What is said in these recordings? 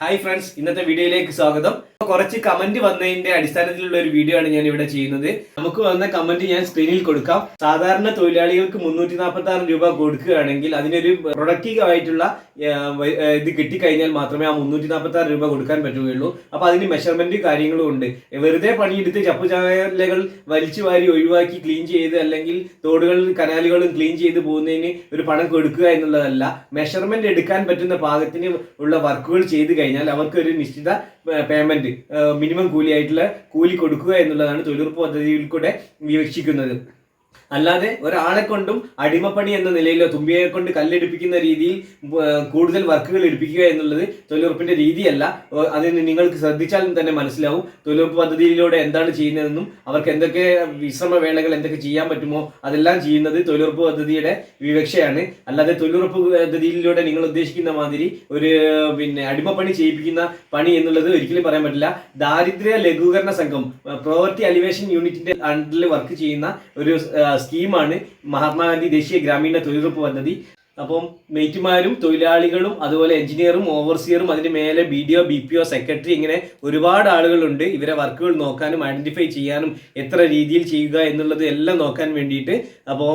Hi friends ഇന്നത്തെ വീഡിയോയിലേക്ക് സ്വാഗതം. കുറച്ച് കമന്റ് വന്നതിന്റെ അടിസ്ഥാനത്തിലുള്ള ഒരു വീഡിയോ ആണ് ഞാൻ ഇവിടെ ചെയ്യുന്നത്. നമുക്ക് വന്ന കമന്റ് ഞാൻ സ്ക്രീനിൽ കൊടുക്കാം. സാധാരണ തൊഴിലാളികൾക്ക് മുന്നൂറ്റി നാൽപ്പത്തി ആറ് രൂപ കൊടുക്കുകയാണെങ്കിൽ അതിനൊരു പ്രൊഡക്റ്റീവ് ആയിട്ടുള്ള ഇത് കിട്ടിക്കഴിഞ്ഞാൽ മാത്രമേ ആ മുന്നൂറ്റി നാൽപ്പത്തി ആറ് രൂപ കൊടുക്കാൻ പറ്റുകയുള്ളൂ. അപ്പൊ അതിന് മെഷർമെന്റ് കാര്യങ്ങളും ഉണ്ട്. വെറുതെ പണിയെടുത്ത് ചപ്പുചായലകൾ വലിച്ചു വാരി ഒഴിവാക്കി ക്ലീൻ ചെയ്ത് അല്ലെങ്കിൽ തോടുകളും കനാലുകളും ക്ലീൻ ചെയ്ത് പോകുന്നതിന് ഒരു പണം കൊടുക്കുക എന്നുള്ളതല്ല. മെഷർമെന്റ് എടുക്കാൻ പറ്റുന്ന പാകത്തിന് ഉള്ള വർക്കുകൾ ചെയ്ത് കഴിഞ്ഞാൽ അവർക്ക് ഒരു നിശ്ചിത പേയ്മെന്റ് മിനിമം കൂലിയായിട്ടുള്ള കൂലി കൊടുക്കുക എന്നുള്ളതാണ് തൊഴിലുറപ്പ് പദ്ധതിയിൽ കൂടെ വിവക്ഷിക്കുന്നത് അല്ലാതെ ഒരാളെ കൊണ്ടും അടിമപ്പണി എന്ന നിലയിലോ തുമ്പിയെ കൊണ്ട് കല്ലെടുപ്പിക്കുന്ന രീതിയിൽ കൂടുതൽ വർക്കുകൾ എടുപ്പിക്കുക എന്നുള്ളത് തൊഴിലുറപ്പിന്റെ രീതിയല്ല. അതിന് നിങ്ങൾക്ക് ശ്രദ്ധിച്ചാലും തന്നെ മനസ്സിലാവും. തൊഴിലുറപ്പ് പദ്ധതിയിലൂടെ എന്താണ് ചെയ്യുന്നതെന്നും അവർക്ക് എന്തൊക്കെ വിശ്രമ വേളകൾ എന്തൊക്കെ ചെയ്യാൻ പറ്റുമോ അതെല്ലാം ചെയ്യുന്നത് തൊഴിലുറപ്പ് പദ്ധതിയുടെ വിവക്ഷയാണ്. അല്ലാതെ തൊഴിലുറപ്പ് പദ്ധതിയിലൂടെ നിങ്ങൾ ഉദ്ദേശിക്കുന്ന മാതിരി ഒരു പിന്നെ അടിമപ്പണി ചെയ്യിപ്പിക്കുന്ന പണി എന്നുള്ളത് ഒരിക്കലും പറയാൻ പറ്റില്ല. ദാരിദ്ര്യ ലഘൂകരണ സംഘം പ്രോവർട്ടി അലിവേഷൻ യൂണിറ്റിന്റെ അണ്ടറിൽ വർക്ക് ചെയ്യുന്ന ഒരു സ്കീമാണ് മഹാത്മാഗാന്ധി ദേശീയ ഗ്രാമീണ തൊഴിലുറപ്പ് പദ്ധതി. അപ്പം മെയ്റ്റുമാരും തൊഴിലാളികളും അതുപോലെ എഞ്ചിനീയറും ഓവർസിയറും അതിന് മേലെ B D O B P O secretary ഇങ്ങനെ ഒരുപാട് ആളുകളുണ്ട്. ഇവരെ വർക്കുകൾ നോക്കാനും ഐഡന്റിഫൈ ചെയ്യാനും എത്ര രീതിയിൽ ചെയ്യുക എന്നുള്ളത് എല്ലാം നോക്കാൻ വേണ്ടിയിട്ട്. അപ്പോൾ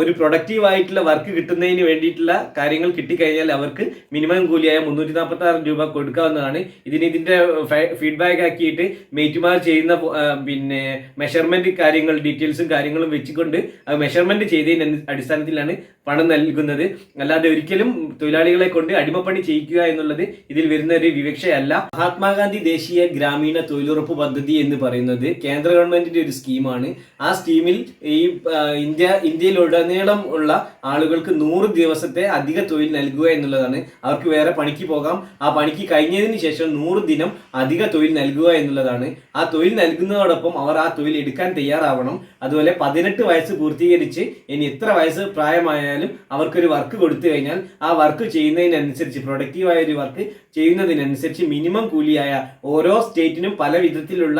ഒരു പ്രൊഡക്റ്റീവ് ആയിട്ടുള്ള വർക്ക് കിട്ടുന്നതിന് വേണ്ടിയിട്ടുള്ള കാര്യങ്ങൾ കിട്ടിക്കഴിഞ്ഞാൽ അവർക്ക് മിനിമം കൂലിയായ മുന്നൂറ്റി നാൽപ്പത്തി ആറ് രൂപ കൊടുക്കാവുന്നതാണ്. ഇതിന് ഇതിന്റെ ഫീഡ്ബാക്ക് ആക്കിയിട്ട് മേറ്റുമാർ ചെയ്യുന്ന പിന്നെ മെഷർമെന്റ് കാര്യങ്ങൾ ഡീറ്റെയിൽസും കാര്യങ്ങളും വെച്ചുകൊണ്ട് മെഷർമെന്റ് ചെയ്തതിന് അടിസ്ഥാനത്തിലാണ് പണം നൽകുന്നത്. അല്ലാതെ ഒരിക്കലും തൊഴിലാളികളെ കൊണ്ട് അടിമപ്പണി ചെയ്യിക്കുക എന്നുള്ളത് ഇതിൽ വരുന്ന ഒരു വിവക്ഷയല്ല. മഹാത്മാഗാന്ധി ദേശീയ ഗ്രാമീണ തൊഴിലുറപ്പ് പദ്ധതി എന്ന് പറയുന്നത് കേന്ദ്ര ഗവൺമെന്റിന്റെ ഒരു സ്കീമാണ്. ആ സ്കീമിൽ ഈ ഇന്ത്യ ഇന്ത്യയിലുടനീളം ഉള്ള ആളുകൾക്ക് നൂറ് ദിവസത്തെ അധിക തൊഴിൽ നൽകുക എന്നുള്ളതാണ്. അവർക്ക് വേറെ പണിക്ക് പോകാം. ആ പണിക്ക് കഴിഞ്ഞതിന് ശേഷം നൂറ് ദിനം അധിക തൊഴിൽ നൽകുക എന്നുള്ളതാണ്. ആ തൊഴിൽ നൽകുന്നതോടൊപ്പം അവർ ആ തൊഴിൽ എടുക്കാൻ തയ്യാറാവണം. അതുപോലെ പതിനെട്ട് വയസ്സ് പൂർത്തീകരിച്ച് ഇനി എത്ര വയസ്സ് പ്രായമായാലും അവർക്കൊരു വർക്ക് കൊടുത്തു കഴിഞ്ഞാൽ ആ വർക്ക് ചെയ്യുന്നതിനനുസരിച്ച് പ്രൊഡക്റ്റീവായ ഒരു വർക്ക് ചെയ്യുന്നതിനനുസരിച്ച് മിനിമം കൂലിയായ ഓരോ സ്റ്റേറ്റിനും പല വിധത്തിലുള്ള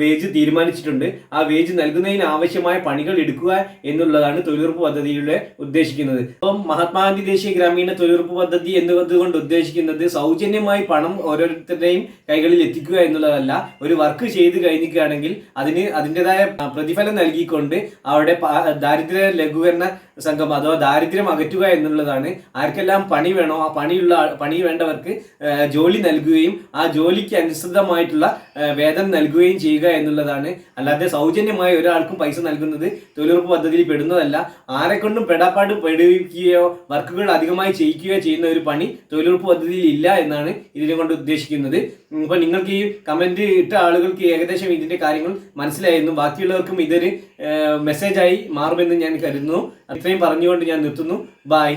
വേജ് തീരുമാനിച്ചിട്ടുണ്ട്. ആ വേജ് നൽകുന്നതിന് ആവശ്യമായ പണികൾ എടുക്കുക എന്നുള്ളതാണ് തൊഴിലുറപ്പ് പദ്ധതിയുടെ ഉദ്ദേശിക്കുന്നത്. അപ്പം മഹാത്മാഗാന്ധി ദേശീയ ഗ്രാമീണ തൊഴിലുറപ്പ് പദ്ധതി എന്നതുകൊണ്ട് ഉദ്ദേശിക്കുന്നത് സൗജന്യമായി പണം ഓരോരുത്തരുടെയും കൈകളിൽ എത്തിക്കുക എന്നുള്ളതല്ല. ഒരു വർക്ക് ചെയ്ത് കഴിഞ്ഞിരിക്കുകയാണെങ്കിൽ അതിന് അതിന്റെതായ പ്രതിഫലം നൽകിക്കൊണ്ട് അവിടെ ദാരിദ്ര്യ ലഘൂകരണ സംഘം അഥവാ ദാരിദ്ര്യം അകറ്റുക എന്നുള്ളതാണ്. ആർക്കെല്ലാം പണി വേണോ ആ പണിയുള്ള പണി വേണ്ടവർക്ക് ജോലി നൽകുകയും ആ ജോലിക്ക് അനുസൃതമായിട്ടുള്ള വേതനം നൽകുകയും ചെയ്യുക എന്നുള്ളതാണ്. അല്ലാതെ സൗജന്യമായി ഒരാൾക്കും പൈസ നൽകുന്നത് തൊഴിലുറപ്പ് പദ്ധതിയിൽ പെടുന്നതല്ല. ആരെക്കൊണ്ടും പെടാപ്പാട് പെടുകയോ വർക്കുകൾ അധികമായി ചെയ്യിക്കുകയോ ചെയ്യുന്ന ഒരു പണി തൊഴിലുറപ്പ് പദ്ധതിയിൽ ഇല്ല എന്നാണ് ഇതിനെ കൊണ്ട് ഉദ്ദേശിക്കുന്നത്. അപ്പോൾ നിങ്ങൾക്ക് ഈ കമന്റ് ഇട്ട ആളുകൾക്ക് ഏകദേശം ഇതിന്റെ കാര്യങ്ങൾ മനസ്സിലായിരുന്നു ബാക്കിയുള്ളവർക്കും ഇതൊരു മെസ്സേജായി മാറുമെന്ന് ഞാൻ കരുതുന്നു. ഇത്രയും പറഞ്ഞുകൊണ്ട് ഞാൻ നിർത്തുന്നു. ബായ്